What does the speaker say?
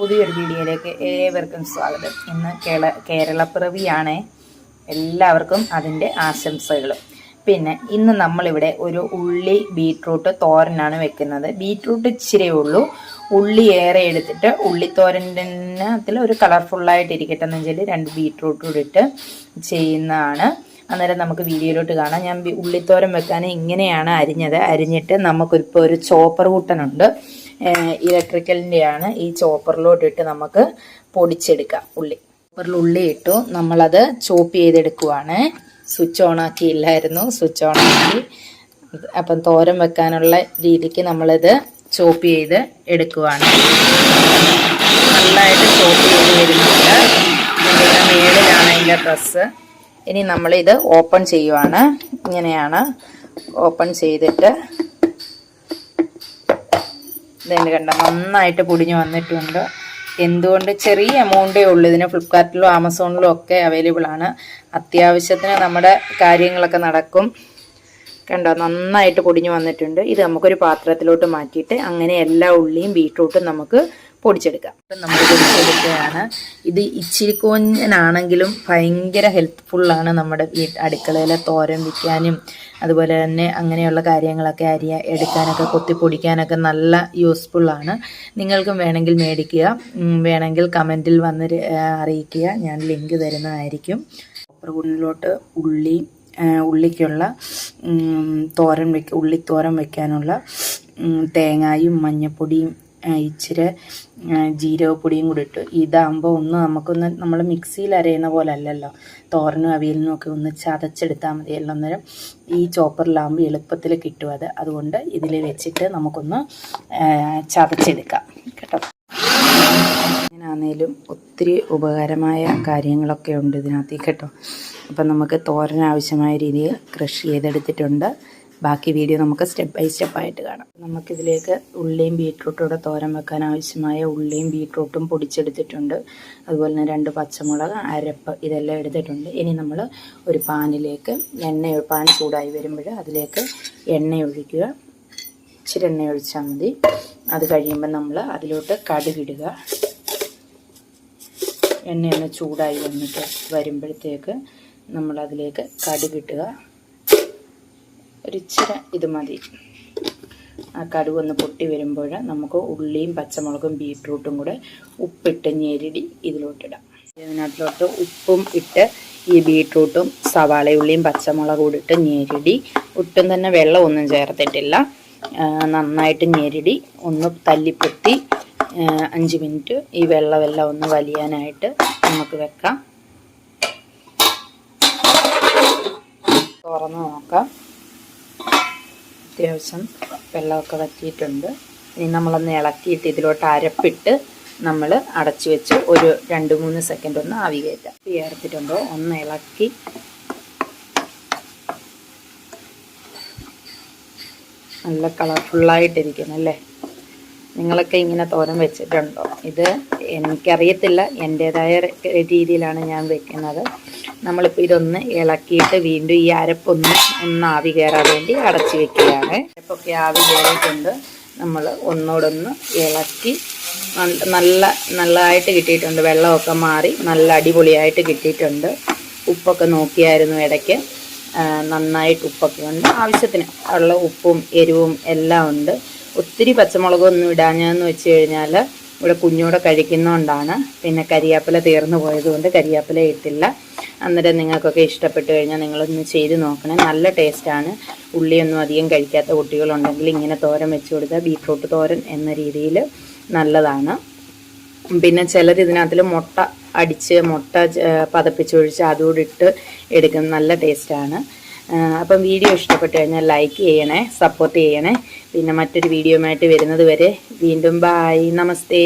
പുതിയൊരു വീഡിയോയിലേക്ക് ഏവർക്കും സ്വാഗതം. ഇന്ന് കേള കേരളപ്പിറവിയാണ് എല്ലാവർക്കും അതിന്റെ ആശംസകൾ പിന്നെ ഇന്ന് നമ്മളിവിടെ ഒരു ഉള്ളി ബീട്രൂട്ട് തോരനാണ് വെക്കുന്നത്. ബീട്രൂട്ട് ഇച്ചിരേ ഉള്ളൂ. ഉള്ളി ഏറെ എടുത്തിട്ട് ഉള്ളിത്തോരനത്തിൽ ഒരു കളർഫുള്ളായിട്ട് ഇരിക്കട്ടെ എന്ന് വെച്ചാൽ രണ്ട് ബീട്രൂട്ട് ഇട്ടിട്ട് ഇട്ട് ചെയ്യുന്നതാണ്. അന്നേരം നമുക്ക് വീഡിയോയിലോട്ട് കാണാം. ഞാൻ ഉള്ളിത്തോരൻ വെക്കാൻ ഇങ്ങനെയാണ് അരിഞ്ഞത്. അരിഞ്ഞിട്ട് നമുക്കിപ്പോൾ ഒരു ചോപ്പർ കൂട്ടനുണ്ട്. ഇലക്ട്രിക്കലിന്റെയാണ് ഈ ചോപ്പറിലോട്ടിട്ട് നമുക്ക് പൊടിച്ചെടുക്കാം ഉള്ളി. ചോപ്പറിൽ ഉള്ളി ഇട്ടു നമ്മളത് ചോപ്പ് ചെയ്തെടുക്കുവാണ്. സ്വിച്ച് ഓൺ ആക്കിയില്ലായിരുന്നു സ്വിച്ച് ഓൺ ആക്കി. അപ്പം തോരം വെക്കാനുള്ള രീതിക്ക് നമ്മളിത് ചോപ്പ് ചെയ്ത് എടുക്കുവാണ്. നല്ലതായിട്ട് ചോപ്പ് ചെയ്ത് വരുന്നുണ്ട്. മേളിലാണ് അതിന്റെ ഡ്രസ്സ്. ഇനി നമ്മളിത് ഓപ്പൺ ചെയ്യുവാണ്. ഇങ്ങനെയാണ് ഓപ്പൺ ചെയ്തിട്ട് ഇതെന്നെ കണ്ട നന്നായിട്ട് പൊടിഞ്ഞ് വന്നിട്ടുണ്ട്. എന്തുകൊണ്ട് ചെറിയ എമൗണ്ടേ ഉള്ളൂ. ഇതിന് ഫ്ലിപ്കാർട്ടിലും ആമസോണിലും ഒക്കെ അവൈലബിൾ ആണ്. അത്യാവശ്യത്തിന് നമ്മുടെ കാര്യങ്ങളൊക്കെ നടക്കും. കണ്ടോ നന്നായിട്ട് പൊടിഞ്ഞു വന്നിട്ടുണ്ട്. ഇത് നമുക്കൊരു പാത്രത്തിലോട്ട് മാറ്റിയിട്ട് അങ്ങനെ എല്ലാ ഉള്ളിയും ബീട്രൂട്ടും നമുക്ക് പൊടിച്ചെടുക്കാം ഇപ്പം നമ്മൾ പൊടിച്ചെടുക്കുകയാണ്. ഇത് ഇച്ചിരി കുഞ്ഞനാണെങ്കിലും ഭയങ്കര ഹെൽപ്ഫുള്ളാണ് നമ്മുടെ അടുക്കളയിലെ തോരൻ വയ്ക്കാനും അതുപോലെ തന്നെ അങ്ങനെയുള്ള കാര്യങ്ങളൊക്കെ അരിയ എടുക്കാനൊക്കെ കൊത്തി പൊടിക്കാനൊക്കെ നല്ല യൂസ്ഫുള്ളാണ്. നിങ്ങൾക്കും വേണമെങ്കിൽ മേടിക്കുക. വേണമെങ്കിൽ കമന്റിൽ വന്ന് അറിയിക്കുക. ഞാൻ ലിങ്ക് തരുന്നതായിരിക്കും. ഉള്ളിലോട്ട് ഉള്ളി ഉള്ളിക്കുള്ള തോരൻ വെക്ക ഉള്ളിത്തോരൻ വെക്കാനുള്ള തേങ്ങായും മഞ്ഞപ്പൊടിയും ഇച്ചിരി ജീരകപ്പൊടിയും കൂടി ഇട്ടു. ഇതാകുമ്പോൾ ഒന്ന് നമുക്കൊന്ന് നമ്മൾ മിക്സിയിൽ അരയുന്ന പോലെ അല്ലല്ലോ തോരനും അവിയലിനും ഒക്കെ ഒന്ന് ചതച്ചെടുത്താൽ മതി. അന്നേരം ഈ ചോപ്പറിലാകുമ്പോൾ എളുപ്പത്തിൽ കിട്ടും അത്. അതുകൊണ്ട് ഇതിൽ വെച്ചിട്ട് നമുക്കൊന്ന് ചതച്ചെടുക്കാം. കേട്ടോ? ഇങ്ങനാന്നേലും ഒത്തിരി ഉപകാരമായ കാര്യങ്ങളൊക്കെ ഉണ്ട് ഇതിനകത്ത്. കേട്ടോ? അപ്പം നമുക്ക് തോരൻ ആവശ്യമായ രീതിയിൽ കൃഷി ചെയ്തെടുത്തിട്ടുണ്ട്. ബാക്കി വീഡിയോ നമുക്ക് സ്റ്റെപ്പ് ബൈ സ്റ്റെപ്പായിട്ട് കാണാം. നമുക്കിതിലേക്ക് ഉള്ളിയും ബീട്രൂട്ടും കൂടെ തോരൻ വെക്കാൻ ആവശ്യമായ ഉള്ളിയും ബീട്രൂട്ടും പൊടിച്ചെടുത്തിട്ടുണ്ട്. അതുപോലെ തന്നെ രണ്ട് പച്ചമുളക് അരപ്പ് ഇതെല്ലാം എടുത്തിട്ടുണ്ട്. ഇനി നമ്മൾ ഒരു പാനിലേക്ക് എണ്ണ പാൻ ചൂടായി വരുമ്പോൾ അതിലേക്ക് എണ്ണ ഒഴിക്കുക. ഇച്ചിരി എണ്ണ ഒഴിച്ചാൽ മതി. അത് കഴിയുമ്പോൾ നമ്മൾ അതിലോട്ട് കടുകിടുക. എണ്ണയൊന്ന് ചൂടായി വന്നിട്ട് വരുമ്പോഴത്തേക്ക് നമ്മളതിലേക്ക് കടുകിട്ടുക ഒരിച്ചിരി ഇത് മതി. ആ കടുക് ഒന്ന് പൊട്ടി വരുമ്പോൾ നമുക്ക് ഉള്ളിയും പച്ചമുളകും ബീട്രൂട്ടും കൂടെ ഉപ്പിട്ട് ഞെരടി ഇതിലോട്ടിടാം. ഇതിനകത്തോട്ട് ഉപ്പും ഇട്ട് ഈ ബീട്രൂട്ടും സവാളയുള്ളിയും പച്ചമുളകും കൂടി ഇട്ട് ഞെരടി. ഒട്ടും തന്നെ വെള്ളമൊന്നും ചേർത്തിട്ടില്ല. നന്നായിട്ട് ഞെരടി ഒന്ന് തല്ലിപ്പൊത്തി അഞ്ച് മിനിറ്റ് ഈ വെള്ളമെല്ലാം ഒന്ന് വലിയാനായിട്ട് നമുക്ക് വെക്കാം. തുറന്ന് നോക്കാം. അത്യാവശ്യം വെള്ളമൊക്കെ വറ്റിയിട്ടുണ്ട്. ഇനി നമ്മളൊന്ന് ഇളക്കിയിട്ട് ഇതിലോട്ട് അരപ്പിട്ട് നമ്മൾ അടച്ചു വെച്ച് ഒരു രണ്ട് മൂന്ന് സെക്കൻഡ് ഒന്ന് ആവി കയറ്റാം. ചേർത്തിട്ടുണ്ടോ. ഒന്ന് ഇളക്കി. നല്ല കളർഫുള്ളായിട്ടിരിക്കുന്നു അല്ലേ? നിങ്ങളൊക്കെ ഇങ്ങനെ തോരൻ വെച്ചിട്ടുണ്ടോ? ഇത് എനിക്കറിയത്തില്ല. എന്റേതായ രീതിയിലാണ് ഞാൻ വെക്കുന്നത്. നമ്മളിപ്പോൾ ഇതൊന്ന് ഇളക്കിയിട്ട് വീണ്ടും ഈ അരപ്പൊന്ന് ഒന്ന് ആവി കയറാൻ വേണ്ടി അടച്ചു വെക്കുകയാണ്. അരപ്പൊക്കെ ആവി കയറിയിട്ടുണ്ട് നമ്മൾ ഒന്നോടൊന്ന് ഇളക്കി നല്ല- നല്ല നല്ലതായിട്ട് കിട്ടിയിട്ടുണ്ട്. വെള്ളമൊക്കെ മാറി നല്ല അടിപൊളിയായിട്ട് കിട്ടിയിട്ടുണ്ട്. ഉപ്പൊക്കെ നോക്കിയായിരുന്നു ഇടയ്ക്ക്. നന്നായിട്ട് ഉപ്പൊക്കെ ഉണ്ട്. ആവശ്യത്തിന് ഉള്ള ഉപ്പും എരിവും എല്ലാം ഉണ്ട്. ഒത്തിരി പച്ചമുളകൊന്നും ഇടാഞ്ഞതെന്ന് വെച്ച് കഴിഞ്ഞാൽ ഇവിടെ കുഞ്ഞൂടെ കഴിക്കുന്നതുകൊണ്ടാണ് പിന്നെ കരിയാപ്പില തീർന്നു പോയതുകൊണ്ട് കരിയാപ്പില ഇട്ടില്ല. അന്നേരം നിങ്ങൾക്കൊക്കെ ഇഷ്ടപ്പെട്ടു കഴിഞ്ഞാൽ നിങ്ങളൊന്ന് ചെയ്ത് നോക്കണേ. നല്ല ടേസ്റ്റാണ്. ഉള്ളിയൊന്നും അധികം കഴിക്കാത്ത കുട്ടികളുണ്ടെങ്കിൽ ഇങ്ങനെ തോരൻ വെച്ച് കൊടുത്താൽ ബീട്രൂട്ട് തോരൻ എന്ന രീതിയിൽ നല്ലതാണ്. പിന്നെ ചിലർ ഇതിനകത്തിൽ മുട്ട അടിച്ച് മുട്ട പതപ്പിച്ചൊഴിച്ച് ഇട്ട് എടുക്കും നല്ല ടേസ്റ്റാണ്. അപ്പം വീഡിയോ ഇഷ്ടപ്പെട്ട് കഴിഞ്ഞാൽ ലൈക്ക് ചെയ്യണേ സപ്പോർട്ട് ചെയ്യണേ. പിന്നെ മറ്റൊരു വീഡിയോയുമായിട്ട് വരുന്നത് വരെ വീണ്ടും ബായ് നമസ്തേ.